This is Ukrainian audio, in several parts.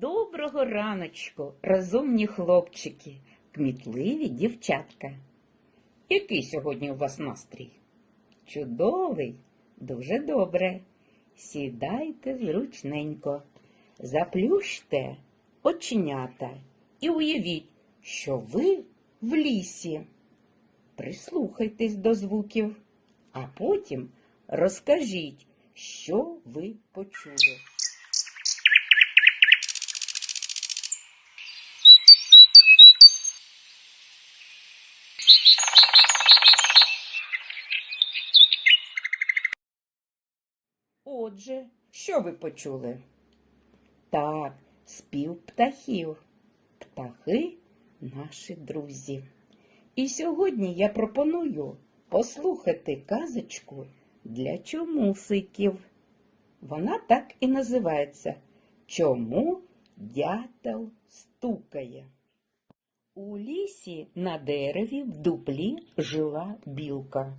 Доброго раночку, розумні хлопчики, кмітливі дівчатка. Який сьогодні у вас настрій? Чудовий, дуже добре. Сідайте зручненько, заплющте оченята і уявіть, що ви в лісі. Прислухайтесь до звуків, а потім розкажіть, що ви почули. Отже, що ви почули? Так, спів птахів. Птахи наші друзі. І сьогодні я пропоную послухати казочку для чомусиків. Вона так і називається Чому дятел стукає? У лісі на дереві в дуплі жила білка.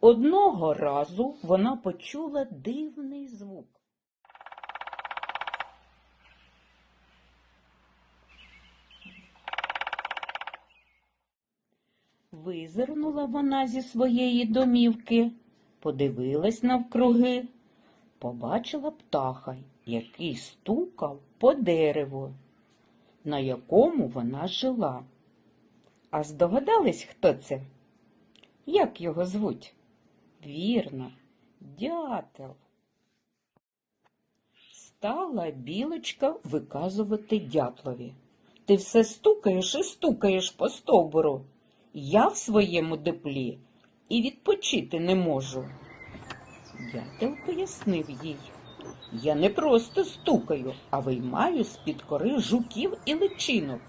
Одного разу вона почула дивний звук. Визирнула вона зі своєї домівки, подивилась навкруги, побачила птаха, який стукав по дереву, на якому вона жила. А здогадались, хто це? Як його звуть? Вірно, дятел. Стала білочка виказувати дятлові. Ти все стукаєш і стукаєш по стовбуру. Я в своєму дуплі і відпочити не можу. Дятел пояснив їй. Я не просто стукаю, а виймаю з-під кори жуків і личинок,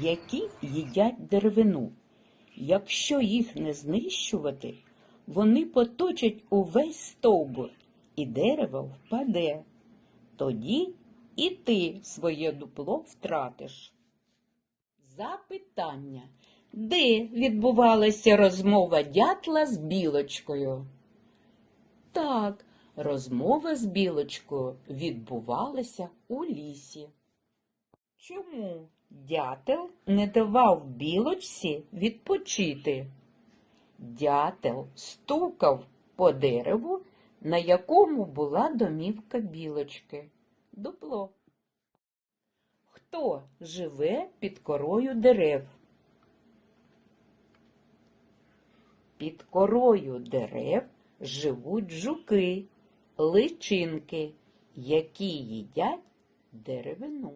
які їдять деревину. Якщо їх не знищувати, вони поточать увесь стовбур, і дерево впаде. Тоді і ти своє дупло втратиш. Запитання. Де відбувалася розмова дятла з білочкою? Так, розмова з білочкою відбувалася у лісі. Чому дятел не давав білочці відпочити? Дятел стукав по дереву, на якому була домівка білочки. Дупло. Хто живе під корою дерев? Під корою дерев живуть жуки, личинки, які їдять деревину.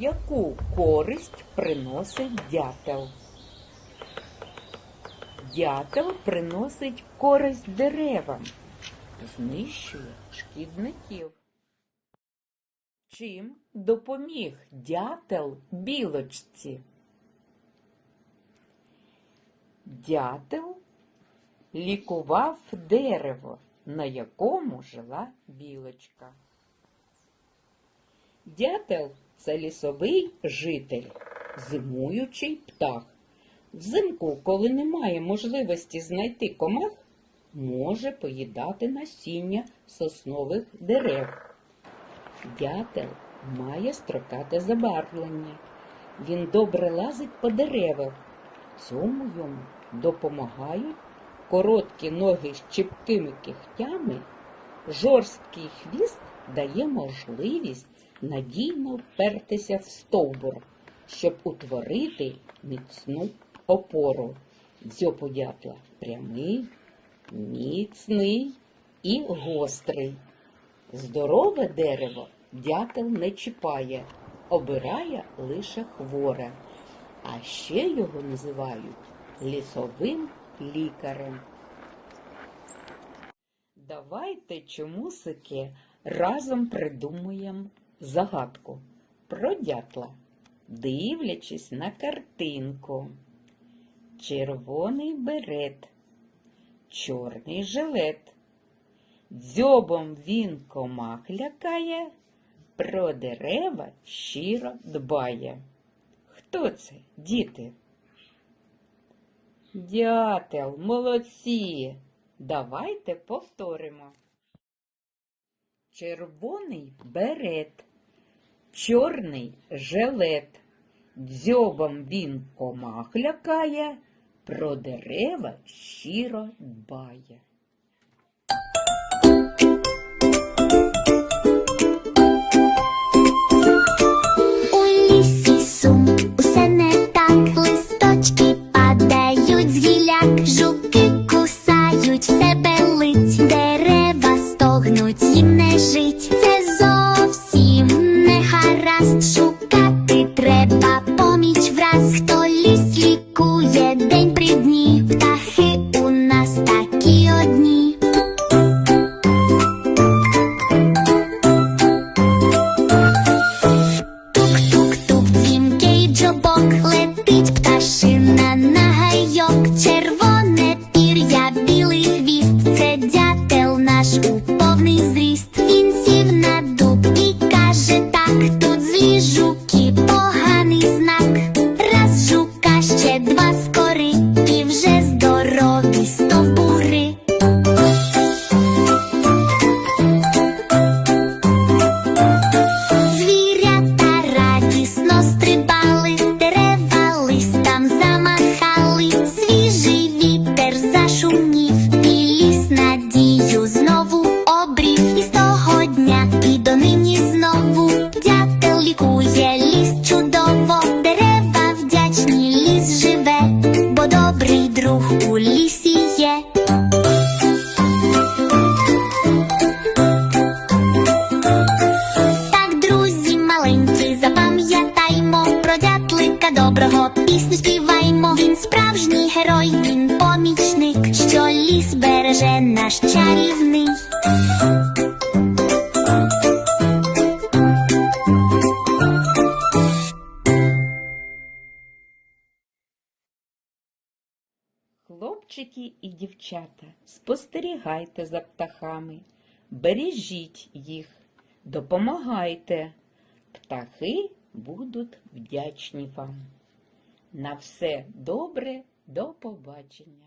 Яку користь приносить дятел? Дятел приносить користь деревам, знищує шкідників. Чим допоміг дятел білочці? Дятел лікував дерево, на якому жила білочка. Дятел це лісовий житель, зимуючий птах. Взимку, коли немає можливості знайти комах, може поїдати насіння соснових дерев. Дятел має строкате забарвлення. Він добре лазить по деревах. Цьому йому допомагають короткі ноги з чіпкими кігтями, жорсткий хвіст дає можливість надійно впертися в стовбур, щоб утворити міцну опору. Дзьоб у дятла прямий, міцний і гострий. Здорове дерево дятел не чіпає, обирає лише хворе, а ще його називають лісовим лікарем. Давайте, чомусики, разом придумаємо загадку про дятла, дивлячись на картинку. Червоний берет, чорний жилет. Дзьобом він комах лякає, про дерева щиро дбає. Хто це, діти? Дятел, молодці! Давайте повторимо. Червоний берет, чорний жилет. Дзьобом він комах лякає, про дерева щиро дбає. Жуки кусають себе лиць, дерева стогнуть, їм не жить. Дня і донині знову дятел лікує ліс чудово, дерева вдячні, ліс живе, бо добрий друг у лісі є. Так, друзі маленькі, запам'ятаймо про дятлика доброго пісню співаймо. Хлопчики і дівчата, спостерігайте за птахами, бережіть їх, допомагайте. Птахи будуть вдячні вам. На все добре, до побачення.